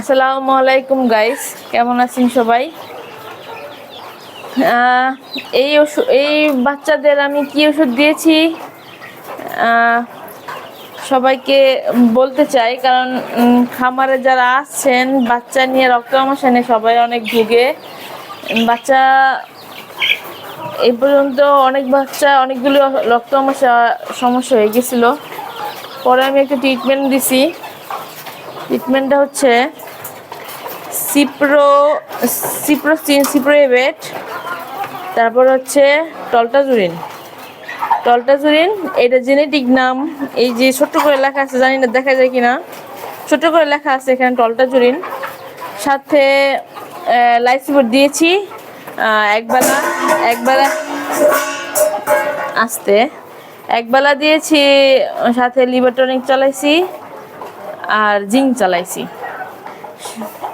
আসসালামু আলাইকুম গাইস কেমন আছেন সবাই? এই ওষুধ এই বাচ্চাদের আমি কি ওষুধ দিয়েছি? সবাইকে বলতে চাই, কারণ খামারে যারা আসছেন বাচ্চা নিয়ে রক্ত আমশানে সবাই অনেক ভুগে। বাচ্চা এই পর্যন্ত অনেক বাচ্চা, অনেকগুলো রক্ত আমশা সমস্যা হয়ে গেছিল। পরে আমি একটা ট্রিটমেন্ট দিছি। ট্রিটমেন্টটা হচ্ছে সিপ্রো সিপ্রো সিপ্রো সিপ্রোএবেট তারপর হচ্ছে টলটাজুরিন টলটাজুরিন এটা জেনেটিক নাম। এই যে ছোট্ট করে লেখা আছে, জানি না দেখা যায় কিনা। ছোট্ট করে লেখা আছে এখানে টলটাজুরিন সাথে লাইসিবোর্ড দিয়েছি। একবেলা একবেলা আসতে। একবেলা দিয়েছি, সাথে লিভারটনিক চালাইছি, আর জিঙ্ক চালাইছি।